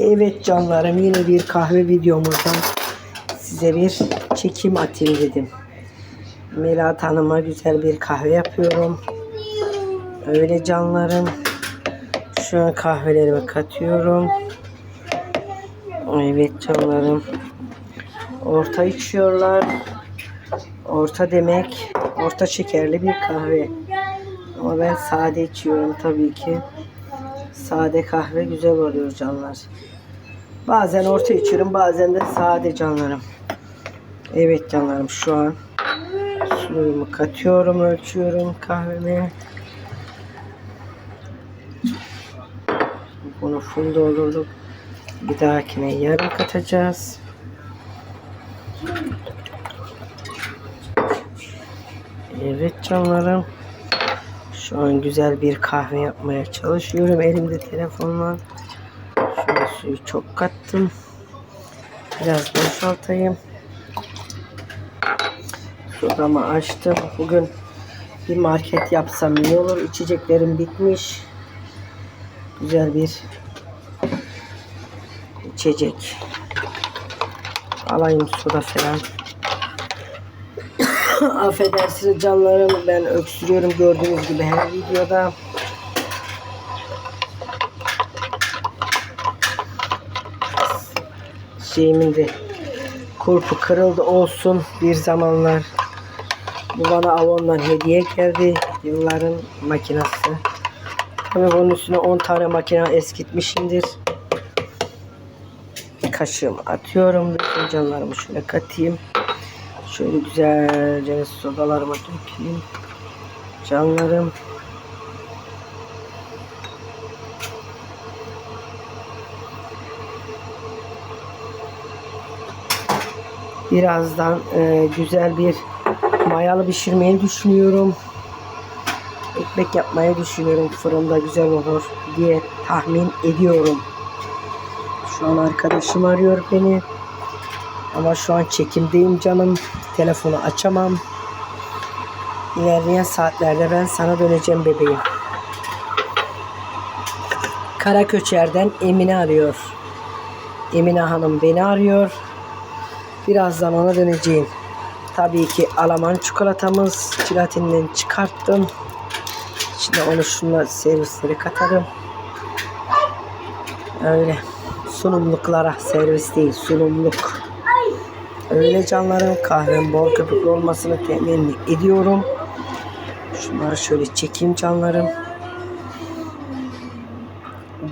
Evet canlarım yine bir kahve videomuzdan size bir çekim atayım dedim. Melahat Hanım'a güzel bir kahve yapıyorum. Öyle canlarım. Şu an kahvelerimi katıyorum. Evet canlarım. Orta içiyorlar. Orta demek orta şekerli bir kahve. Ama ben sade içiyorum tabii ki. Sade kahve güzel oluyor canlar. Bazen orta içiyorum bazen de sade canlarım. Evet canlarım şu an suyumu katıyorum ölçüyorum kahvemi. Bunu full doldurduk. Bir dahakine yarım katacağız. Evet canlarım. Şu an güzel bir kahve yapmaya çalışıyorum. Elimde telefonla. Şöyle suyu çok kattım. Biraz boşaltayım. Sodamı açtım. Bugün bir market yapsam iyi olur. İçeceklerim bitmiş. Güzel bir içecek. Alayım soda falan. Affedersiniz canlarım ben öksürüyorum gördüğünüz gibi her videoda. Şeyimin de kurpu kırıldı olsun bir zamanlar. Bu bana Avon'dan hediye geldi. Yılların makinası. Tabii bunun üstüne 10 tane makine eskitmişimdir. Kaşığımı atıyorum. Bütün canlarımı şöyle katayım. Şöyle güzelce sodalarıma dökeyim. Canlarım. Birazdan e, güzel bir mayalı pişirmeyi düşünüyorum. Ekmek yapmayı düşünüyorum. Fırında güzel olur diye tahmin ediyorum. Şu an arkadaşım arıyor beni. Ama şu an çekimdeyim canım. Telefonu açamam. İlerleyen saatlerde ben sana döneceğim bebeğim. Karaköçer'den Emine arıyor. Emine Hanım beni arıyor. Birazdan ona döneceğim. Tabii ki Alaman çikolatamız jelatinden çıkarttım. Şimdi onu şunla servislere katarım. Öyle. Sunumluklara servis değil sunumluk. Öyle canlarım kahvem bol köpüklü olmasını temenni ediyorum. Şunları şöyle çekeyim canlarım.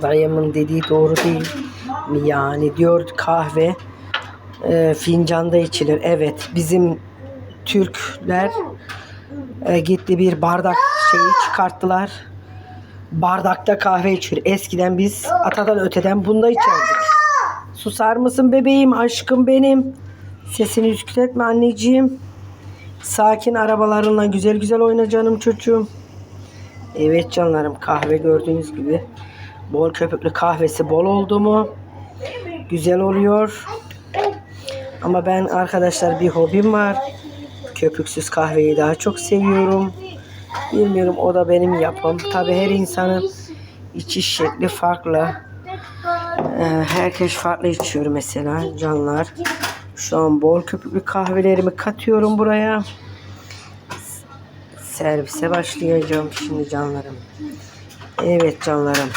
Dayımın dediği doğru değil yani diyor kahve e, fincanda içilir. Evet bizim Türkler e, gitti bir bardak şeyi çıkarttılar. Bardakta kahve içiyor. Eskiden biz atadan öteden bunda içerdik. Susar mısın bebeğim aşkım benim? Sesini yükseltme anneciğim. Sakin arabalarınla güzel güzel oyna canım çocuğum. Evet canlarım kahve gördüğünüz gibi bol köpüklü kahvesi bol oldu mu güzel oluyor. Ama ben arkadaşlar bir hobim var. Köpüksüz kahveyi daha çok seviyorum. Bilmiyorum o da benim yapım. Tabi her insanın içiş şekli farklı. Ee, herkes farklı içiyor mesela canlar. Şu an bol köpüklü kahvelerimi katıyorum buraya. Servise başlayacağım şimdi canlarım. Evet canlarım.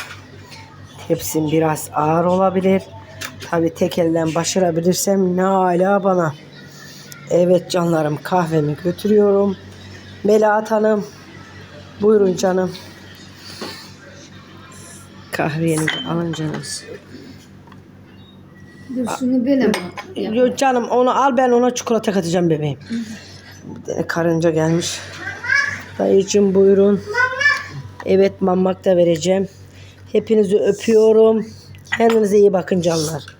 Tepsim biraz ağır olabilir. Tabi tek elden başarabilirsem ne ala bana. Evet canlarım kahvemi götürüyorum. Melahat Hanım. Buyurun canım. Kahveni de alın canım. Dur şunu yap. Yok canım onu al ben ona çikolata katacağım bebeğim. Bir tane karınca gelmiş. Dayıcım buyurun. Evet mamak da vereceğim. Hepinizi öpüyorum. Kendinize iyi bakın canlar.